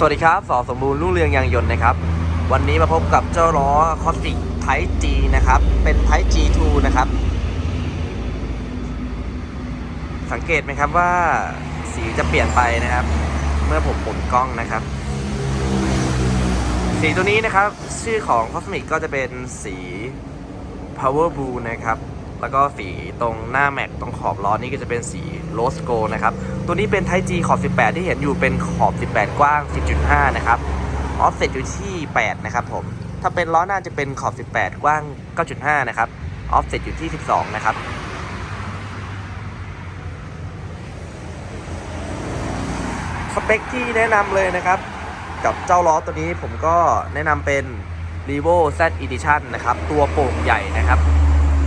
สวัสดีครับสอสมบูรณ์รุ่งเรืองยางยนต์นะครับ วันนี้มาพบกับเจ้าล้อคอสติกไทจีนะครับ เป็นไทจี2นะครับ สังเกตไหมครับว่าสีจะเปลี่ยนไปนะครับ เมื่อผมหมุนกล้องนะครับ สีตัวนี้นะครับ ชื่อของ Cosmic ก็จะเป็นสี Power Blue นะครับ แล้วก็สีตรงหน้าแม็กตรงขอบล้อนี่ก็จะเป็นสี Rose Gold นะครับ ตัวนี้เป็นไทจีขอบ 18 ที่เห็นอยู่เป็นขอบ 18 กว้าง 10.5 นะครับ ออฟเซ็ตอยู่ที่ 8 นะครับผม ถ้าเป็นล้อหน้าจะเป็นขอบ 18 กว้าง 9.5 นะครับ ออฟเซ็ตอยู่ที่ 12 นะครับสเปคที่แนะนำเลยนะครับ กับเจ้าล้อตัวนี้ผมก็แนะนำเป็น r e v o Z Edition นะครับ ตัวโป่งใหญ่นะครับ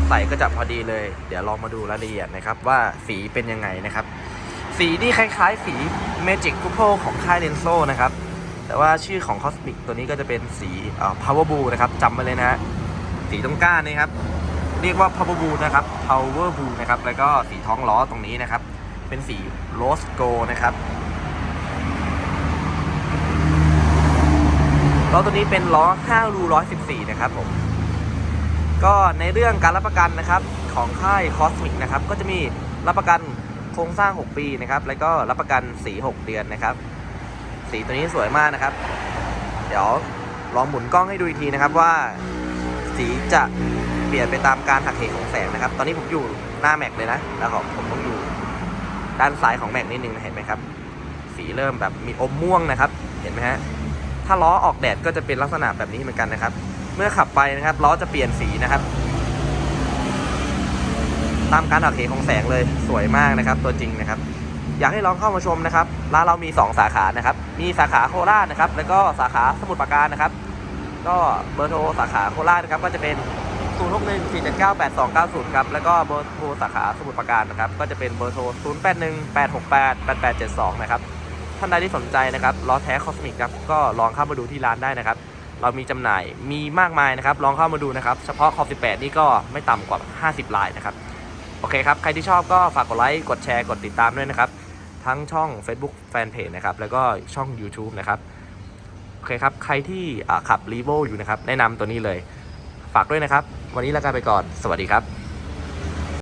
ใส่ก็จะพอดีเลย เดี๋ยวลองมาดูรายละเอียดนะครับว่าสีเป็นยังไงนะครับ สีนี่คล้ายๆ สี Magic c o p o ของค่าย Renzo นะครับ แต่ว่าชื่อของ Cosmic ตัวนี้ก็จะเป็นสีเอ่อ Power Blue นะครับจำไว้เลยนะฮะสีตรงก้านนี่ครับ เรียกว่า Power Blue นะครับ Power Blue นะครับแล้วก็สีท้องล้อตรงนี้นะครับ เป็นสี Rose Gold นะครับล้อตัวนี้เป็นล้อ5รู114 นะครับผม ก็ในเรื่องการรับประกันนะครับของค่าย Cosmic นะครับก็จะมีรับประกันโครงสร้าง 6 ปีนะครับ แล้วก็รับประกันสี 6 เดือนนะครับ สีตัวนี้สวยมากนะครับ เดี๋ยวลองหมุนกล้องให้ดูอีกทีนะครับว่า สีจะเปลี่ยนไปตามการหักเหของแสงนะครับ ตอนนี้ผมอยู่หน้าแม็กเลยนะ แล้วของผมต้องอยู่ด้านซ้ายของแม็กนิดนึงนะเห็นไหมครับ สีเริ่มแบบมีอมม่วงนะครับ เห็นไหมฮะ ถ้าล้อออกแดดก็จะเป็นลักษณะแบบนี้เหมือนกันนะครับ เมื่อขับไปนะครับล้อจะเปลี่ยนสีนะครับ ตามการหักเหของแสงเลยสวยมากนะครับ ตัวจริงนะครับ อยากให้ลองเข้ามาชมนะครับร้านเรามี 2 สาขานะครับ มีสาขาโคราชนะครับ แล้วก็สาขาสมุทรปราการนะครับ ก็เบอร์โทรสาขาโคราชนะครับ ก็จะเป็น 0 6 1 4 7 9 8 2 9 0 ครับแล้วก็เบอร์โทรสาขาสมุทรปราการนะครับ ก็จะเป็นเบอร์โทร 0 8 1 8 6 8 8 8 7 2 นะครับท่านใดที่สนใจนะครับล้อแท้คอสมิกครับก็ลองเข้ามาดูที่ร้านได้นะครับ เรามีจำหน่ายมีมากมายนะครับ ลองเข้ามาดูนะครับ เฉพาะขอบ18 นี่ก็ไม่ต่ำกว่า 50 ลายนะครับ โอเคครับ ใครที่ชอบก็ฝากกดไลค์ กดแชร์ กดติดตามด้วยนะครับ ทั้งช่อง Facebook Fanpage นะครับ แล้วก็ช่อง YouTube นะครับ โอเคครับ ใครที่ขับ r ีโวอยู่นะครับ แนะนำตัวนี้เลย ฝากด้วยนะครับ วันนี้ลากันไปก่อน สวัสดีครับ